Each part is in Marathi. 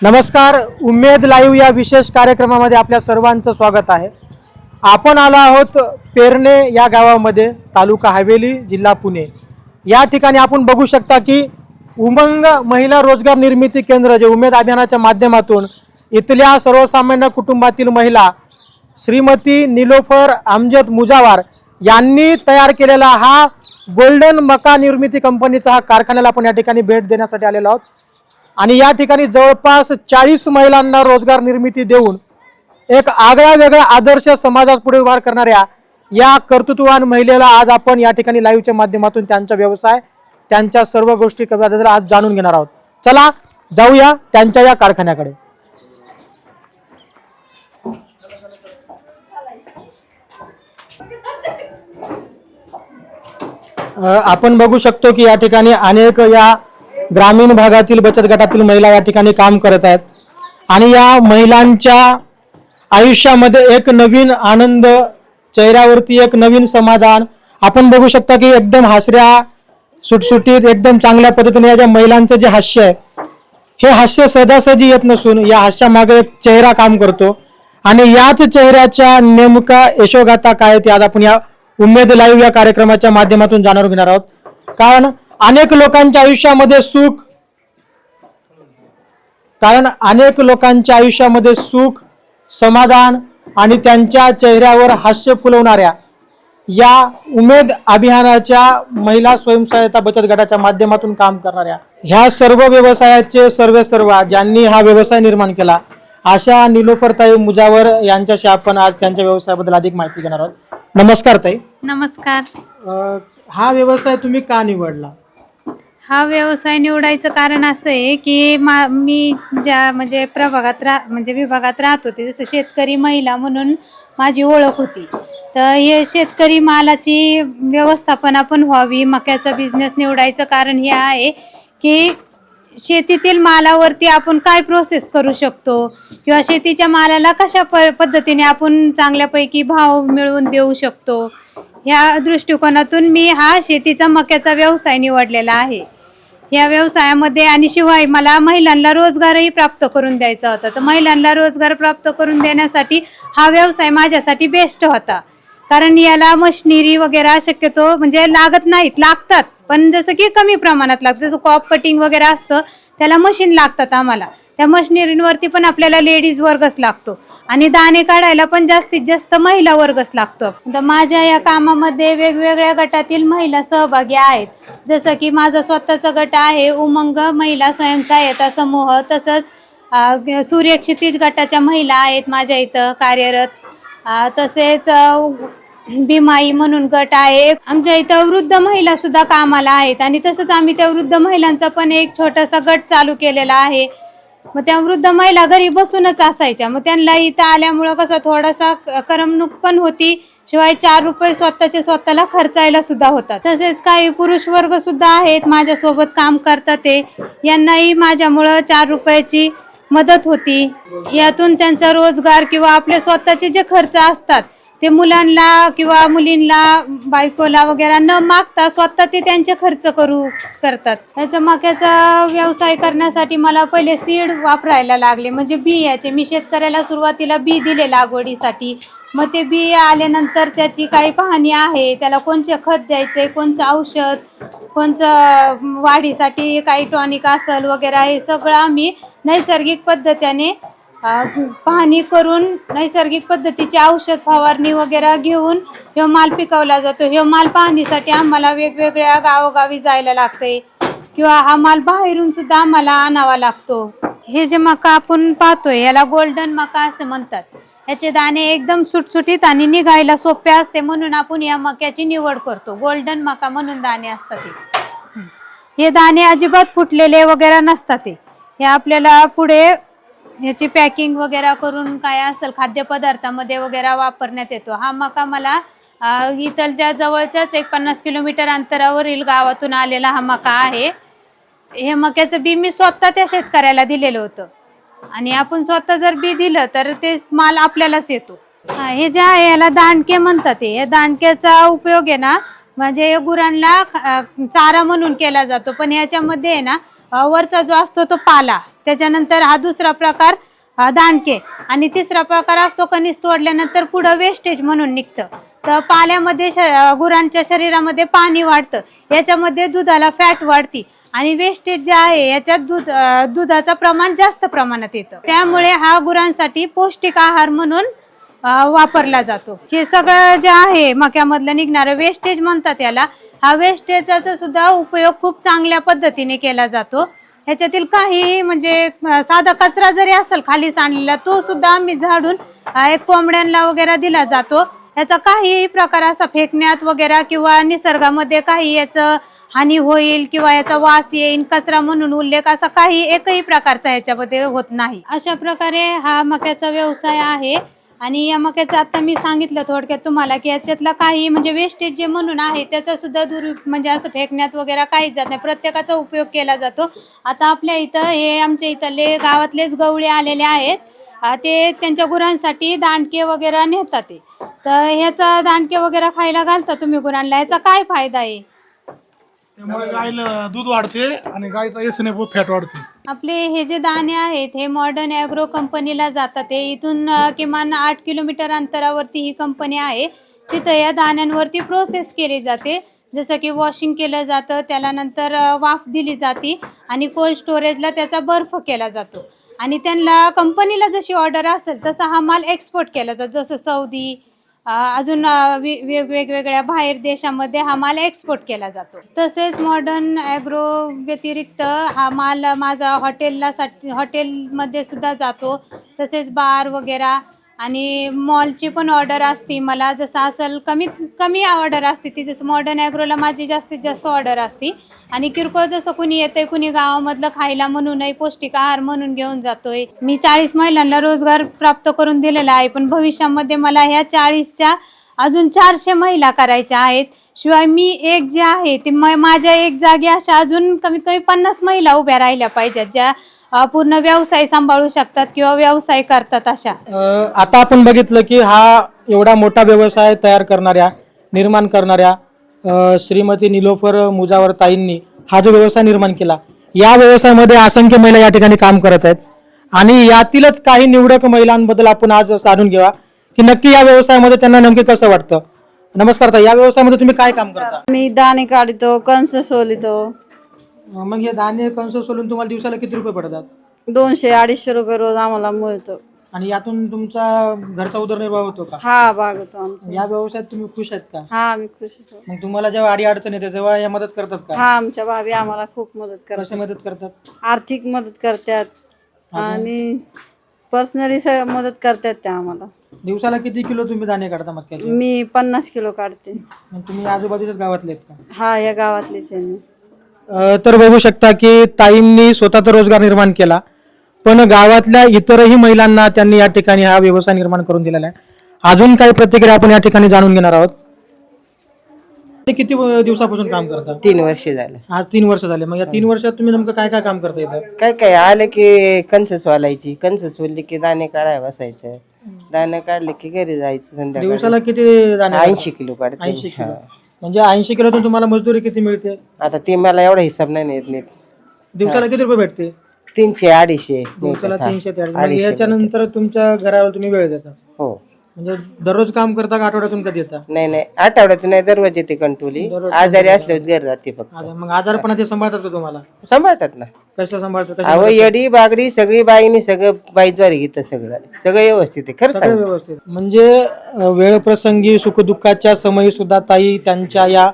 नमस्कार उमेद लाईव्ह या विशेष कार्यक्रमामध्ये आपल्या सर्वांचं स्वागत आहे. आपण आलो आहोत पेरणे या गावामध्ये तालुका हवेली जिल्हा पुणे. या ठिकाणी आपण बघू शकता की उमंग महिला रोजगार निर्मिती केंद्र जे उमेद अभियानाच्या माध्यमातून इथल्या सर्वसामान्य कुटुंबातील महिला श्रीमती निलोफर अमजद मुजावार यांनी तयार केलेला हा गोल्डन मका निर्मिती कंपनीचा हा कारखान्याला आपण या ठिकाणी भेट देण्यासाठी आलेलो आहोत. आणि या ठिकाणी जवळपास चाळीस महिलांना रोजगार निर्मिती देऊन एक आगळा वेगळा आदर्श समाजात पुढे उभार करणाऱ्या या कर्तृत्ववान महिलेला आज आपण या ठिकाणी लाईव्हच्या माध्यमातून त्यांचा व्यवसाय त्यांच्या सर्व गोष्टी बद्दल आज जाणून घेणार आहोत. चला जाऊया त्यांच्या या कारखान्याकडे. आपण बघू शकतो की या ठिकाणी अनेक या ग्रामीण भागातील बचत गटातील महिला या ठिकाणी काम करत आहेत. आणि या महिलांच्या आयुष्यामध्ये एक नवीन आनंद चेहऱ्यावरती एक नवीन समाधान. आपण बघू शकता की एकदम हसऱ्या सुटसुटीत एकदम चांगल्या पद्धतीने या ज्या महिलांचं जे हास्य आहे हे हास्य सहजासहजी येत नसून या हास्यामागे एक चेहरा काम करतो. आणि याच चेहऱ्याच्या नेमका यशोगाथा काय आहेत ते आज आपण या उमेद लाईव्ह या कार्यक्रमाच्या माध्यमातून जाणून घेणार आहोत. कारण अनेक लोकांच्या आयुष्यामध्ये सुख. कारण अनेक लोकांच्या आयुष्यामध्ये सुख समाधान आणि त्यांच्या चेहऱ्यावर हास्य फुलवणाऱ्या या उमेद अभियानाच्या महिला स्वयंसहायता बचत गटाच्या माध्यमातून काम करणाऱ्या ह्या सर्व व्यवसायाचे सर्व सर्व ज्यांनी हा व्यवसाय निर्माण केला अशा निलोफरताई मुजावर यांच्याशी आपण आज त्यांच्या व्यवसायाबद्दल अधिक माहिती घेणार आहोत. नमस्कार ताई. नमस्कार. अं, हा व्यवसाय तुम्ही का निवडला? हा व्यवसाय निवडायचं कारण असं आहे की मा मी ज्या म्हणजे प्रभागात रा म्हणजे विभागात राहत होते जसं शेतकरी महिला म्हणून माझी ओळख होती. तर हे शेतकरी मालाची व्यवस्थापना पण व्हावी मक्याचा बिझनेस निवडायचं कारण हे आहे की शेतीतील मालावरती आपण काय प्रोसेस करू शकतो? किंवा शेतीच्या मालाला कशा प पद्धतीने आपण चांगल्यापैकी भाव मिळवून देऊ शकतो? ह्या दृष्टिकोनातून मी हा शेतीचा मक्याचा व्यवसाय निवडलेला आहे. या व्यवसायामध्ये आणि शिवाय मला महिलांना रोजगारही प्राप्त करून द्यायचा होता. तर महिलांना रोजगार प्राप्त करून देण्यासाठी हा व्यवसाय माझ्यासाठी बेस्ट होता. कारण याला मशिनरी वगैरे शक्यतो म्हणजे लागत नाहीत लागतात. पण जसं की कमी प्रमाणात लागतं. जसं कॉप कटिंग वगैरे असतं त्याला मशीन लागतात आम्हाला. त्या मशिनरींवरती पण आपल्याला लेडीज वर्गच लागतो. आणि दाणे काढायला पण जास्तीत जास्त महिला वर्गच लागतो. तर माझ्या या कामामध्ये वेगवेगळ्या गटातील महिला सहभागी आहेत. जसं की माझा स्वतःचा गट आहे उमंग महिला स्वयंसहायता समूह. तसंच सूर्य सूर्यक्षितिज गटाच्या महिला आहेत माझ्या इथं कार्यरत. तसेच भीमाई म्हणून गट आहे. आमच्या इथं वृद्ध महिला सुद्धा कामाला आहेत. आणि तसंच आम्ही त्या वृद्ध महिलांचा पण एक छोटासा गट चालू केलेला आहे. मग त्या वृद्ध महिला घरी बसूनच असायच्या. मग त्यांना इथं आल्यामुळं कसं थोडासा करमणूक पण होती. शिवाय चार रुपये स्वतःचे स्वतःला खर्चायला सुद्धा होतात. तसेच काही पुरुष वर्ग सुद्धा आहेत माझ्यासोबत काम करतात ते. यांनाही माझ्यामुळं चार रुपयाची मदत होती. यातून त्यांचा रोजगार किंवा आपले स्वतःचे जे खर्च असतात ते मुलांना किंवा मुलींना बायकोला वगैरे न मागता स्वतः ते त्यांचे खर्च करू करतात. त्याच्या मक्याचा व्यवसाय करण्यासाठी मला पहिले सीड वापरायला लागले. म्हणजे बी याचे मी शेतकऱ्याला सुरुवातीला बी दिले लागवडीसाठी मग ते बी आल्यानंतर त्याची काही पाहणी आहे. त्याला कोणचे खत द्यायचे कोणचं औषध कोणचं वाढीसाठी काही टॉनिक असेल वगैरे हे सगळं आम्ही नैसर्गिक पद्धतीने पाहणी करून नैसर्गिक पद्धतीची औषध फवारणी वगैरे घेऊन ह्यो माल पिकवला जातो. ह्यो माल पाहणीसाठी आम्हाला वेगवेगळ्या गावोगावी जायला लागते किंवा हा माल बाहेरून सुद्धा आम्हाला आणावा लागतो. हे जे मका आपण पाहतोय याला गोल्डन मका असं म्हणतात. ह्याचे दाणे एकदम सुटसुटीत आणि निघायला सोपे असते म्हणून आपण या मक्याची निवड करतो. गोल्डन मका म्हणून दाणे असतात हे. हे दाणे अजिबात फुटलेले वगैरे नसतात ते हे आपल्याला पुढे ह्याची पॅकिंग वगैरे करून काय असेल खाद्यपदार्थामध्ये वगैरे वापरण्यात येतो. हा मका मला इथलच्या जवळच्याच एक पन्नास किलोमीटर अंतरावरील गावातून आलेला हा मका आहे. हे मक्याचं बी मी स्वतः त्या शेतकऱ्याला दिलेलं होतं. आणि आपण स्वतः जर बी दिलं तर ते माल आपल्यालाच येतो. हे जे आहे याला दांडके म्हणतात हे. दांडक्याचा उपयोग आहे ना म्हणजे हे गुरांना चारा म्हणून केला जातो. पण याच्यामध्ये आहे ना वरचा जो असतो तो पाला. त्याच्यानंतर हा दुसरा प्रकार दांडके. आणि तिसरा प्रकार असतो कणीस तोडल्यानंतर पुढं वेस्टेज म्हणून निघतं. तर पाल्यामध्ये श गुरांच्या शरीरामध्ये पाणी वाढतं. याच्यामध्ये दुधाला फॅट वाढती. आणि वेस्टेज जे आहे याच्यात दूध दुधाचं प्रमाण जास्त प्रमाणात येतं. त्यामुळे हा गुरांसाठी पौष्टिक आहार म्हणून वापरला जातो. हे सगळं जे आहे मक्यामधलं निघणारं वेस्टेज म्हणतात याला. हा वेस्टेजचा सुद्धा उपयोग खूप चांगल्या पद्धतीने केला जातो. ह्याच्यातील काही म्हणजे साधा कचरा जरी असेल खाली सांडलेला तो सुद्धा आम्ही झाडून एक कोंबड्यांना वगैरे दिला जातो. याचा काही प्रकार असा फेकण्यात वगैरे किंवा निसर्गामध्ये काही याचं हानी होईल किंवा याचा वास येईल कचरा म्हणून उल्लेख असा काही एकही प्रकारचा याच्यामध्ये होत नाही. अशा प्रकारे हा मक्याचा व्यवसाय आहे. आणि या मक्याचं आता मी सांगितलं थोडक्यात तुम्हाला की याच्यातला काही म्हणजे वेस्टेज जे म्हणून आहे त्याचा सुद्धा दूर म्हणजे असं फेकण्यात वगैरे काहीच जात नाही. प्रत्येकाचा उपयोग केला जातो. आता आपल्या इथं हे आमच्या इथले गावातलेच गवळे आलेले आहेत. ते त्यांच्या गुरांसाठी दांडके वगैरे नेतात ते. तर ह्याचा दांडके वगैरे खायला घालता तुम्ही गुरांना? याचा काय फायदा आहे? त्यामुळे गायला दूध वाढते आणि गायचा एसने फॅट वाढते. आपले हे जे दाणे आहेत हे मॉडर्न ॲग्रो कंपनीला जातात. हे इथून अ, किमान आठ किलोमीटर अंतरावरती ही कंपनी आहे. तिथं या दाण्यांवरती प्रोसेस केली जाते. जसं की वॉशिंग केलं जातं त्याला नंतर अ, वाफ दिली जाते आणि कोल्ड स्टोरेजला त्याचा बर्फ केला जातो. आणि त्यांना कंपनीला जशी ऑर्डर असेल तसा हा माल एक्सपोर्ट केला जातो. जसं सौदी अजून वे- वेगवेगळ्या बाहेर देशामध्ये हा माल एक्सपोर्ट केला जातो. तसेच मॉडर्न ॲग्रो व्यतिरिक्त हा माल माझा हॉटेलला साठी हॉटेलमध्ये सुद्धा जातो. तसेच बार वगैरे आणि मॉलची पण ऑर्डर असते. मला जसं असेल कमीत कमी ऑर्डर असते ती. जसं मॉडर्न ॲग्रोला माझी जास्तीत जास्त ऑर्डर असते. आणि किरकोळ जसं कुणी येते कुणी गावामधलं खायला म्हणूनही पौष्टिक आहार म्हणून घेऊन जातोय. मी चाळीस महिलांना रोजगार प्राप्त करून दिलेला आहे. पण भविष्यामध्ये मला ह्या चाळीसच्या अजून चारशे महिला करायच्या आहेत. शिवाय मी एक जे आहे ते म- माझ्या एक जागी अशा अजून कमीत कमी पन्नास महिला उभ्या राहिल्या पाहिजेत ज्या पूर्ण व्यवसाय सांभाळू शकतात किंवा व्यवसाय करतात अशा? आता आपण बघितलं की हा एवढा मोठा व्यवसाय तयार करणाऱ्या निर्माण करणाऱ्या श्रीमती निलोफर मुजावर ताईंनी हा जो व्यवसाय निर्माण केला या व्यवसायामध्ये असंख्य महिला या ठिकाणी काम करत आहेत. आणि यातीलच काही निवडक महिलांबद्दल आपण आज जाणून घेऊया की नक्की या व्यवसायामध्ये त्यांना नेमके कसं वाटतं? नमस्कार ताई या व्यवसायामध्ये तुम्ही काय काम करता? मी दाणे काढतो कंस सोलितो. मग हे धान्य कंस सोलून तुम्हाला दिवसाला किती रुपये पडतात? दोनशे अडीचशे रुपये रोज आम्हाला मिळतो. आणि यातून तुमचा घरचा उदरनिर्वाह होतो का? हा बागतो आमचा. या व्यवसायात तुम्ही खुश आहेत का? हा मी खुश होतो. मग तुम्हाला जेव्हा अडी अडचण येते तेव्हा या मदत करतात का? हा आमच्या भाभी आम्हाला खूप मदत करतात. कशी मदत करतात? आर्थिक मदत करतात. आणि पर्सनली मदत करतात त्या आम्हाला. दिवसाला किती किलो तुम्ही दाणे काढता मक्याचे मी पन्नास किलो काढते. मग तुम्ही आजूबाजूच्याच गावातले आहेत का? हा या गावातलीच आहे मी. तर बघू शकता की ताईंनी स्वतःचा रोजगार निर्माण केला पण गावातल्या इतरही महिलांना त्यांनी या ठिकाणी हा व्यवसाय निर्माण करून दिलेला आहे. अजून काही प्रतिक्रिया आपण या ठिकाणी जाणून घेणार आहोत. ते किती दिवसापासून काम करता? तीन वर्ष झालं. आज तीन वर्ष झाले. मग या तीन वर्षात तुम्ही नेमकं काय काय काम करता इथं? काय काय? आलं की कंस सोलायची कंस सोलली की दाणे काढाय बसायचं. दाणे काढले की घरी जायचं संध्याकाळी. दिवसाला किती ऐंशी किलो काढते. ऐंशी किलो. म्हणजे ऐंशी किलोतून तुम्हाला मजदुरी किती मिळते? आता ते मला एवढा हिसाब नाही येत नीट. दिवसाला किती रुपये भेटते? तीनशे अडीचशे दिवसाला. तीनशे ते अडीचशे. याच्यानंतर तुमच्या घरावर तुम्ही वेळ देता. हो. म्हणजे दररोज काम करता का आठवड्यातून कधी येता? नाही नाही. आठवड्यातून नाही दररोज येते कंटोली. आजारी असल्यावर घरी राहते फक्त. मग आजारपणा ते सांभाळतात का तुम्हाला? सांभाळतात ना. कसं सांभाळतात? अहो येडी बागडी सगळी बाईनी सगळं बाईद्वारे घेतं सगळं. सगळं व्यवस्थित आहे खरं सगळं सांग व्यवस्थित. म्हणजे अ, वेळप्रसंगी सुखदुःखाच्या समयी सुद्धा ताई त्यांच्या या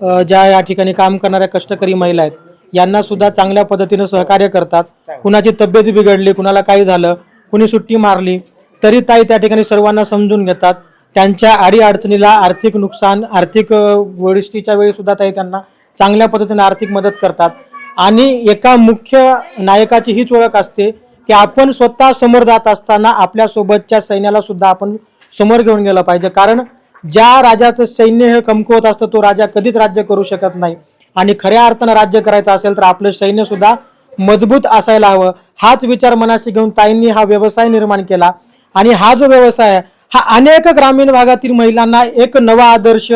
अ, ज्या या ठिकाणी काम करणाऱ्या कष्टकरी महिला आहेत यांना सुद्धा चांगल्या पद्धतीनं सहकार्य करतात. कुणाची तब्येत बिघडली कुणाला काही झालं कुणी सुट्टी मारली तरी ताई त्या ठिकाणी सर्वांना समजून घेतात. त्यांच्या आडी अडचणीला आर्थिक नुकसान आर्थिक वरिष्ठीच्या वेळी सुद्धा ताई त्यांना चांगल्या पद्धतीने आर्थिक मदत करतात. आणि एका मुख्य नायकाची हीच ओळख असते की आपण स्वतः समोर जात असताना आपल्या सोबतच्या सैन्याला सुद्धा आपण समोर घेऊन गेलं पाहिजे. कारण ज्या राजाचं सैन्य हे कमकुवत असतं तो राजा कधीच राज्य करू शकत नाही. आणि खऱ्या अर्थानं राज्य करायचं असेल तर आपलं सैन्य सुद्धा मजबूत असायला हवं. हाच विचार मनाशी घेऊन ताईंनी हा व्यवसाय निर्माण केला. आणि हा जो व्यवसाय आहे हा अनेक ग्रामीण भागातील महिलांना एक नवा आदर्श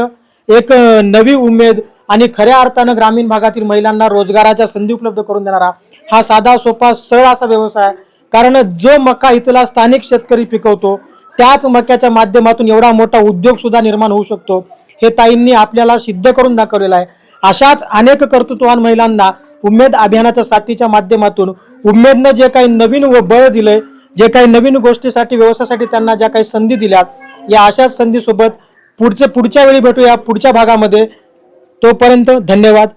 एक नवी उमेद आणि खऱ्या अर्थानं ग्रामीण भागातील महिलांना रोजगाराच्या संधी उपलब्ध करून देणारा हा साधा सोपा सरळ असा व्यवसाय आहे. कारण जो मका इथला स्थानिक शेतकरी पिकवतो त्याच मक्याच्या माध्यमातून एवढा मोठा उद्योग सुद्धा निर्माण होऊ शकतो हे ताईंनी आपल्याला सिद्ध करून दाखवलेलं आहे. अशाच अनेक कर्तृत्ववान महिलांना उमेद अभियानाच्या साथीच्या माध्यमातून उमेदनं जे काही नवीन व बळ दिलंय जे काही नवीन गोष्टीसाठी व्यवसायासाठी त्यांना ज्या काही संधी दिल्यात या अशाच संधीसोबत पुढचे पुढच्या वेळी भेटूया पुढच्या भागामध्ये. तोपर्यंत धन्यवाद.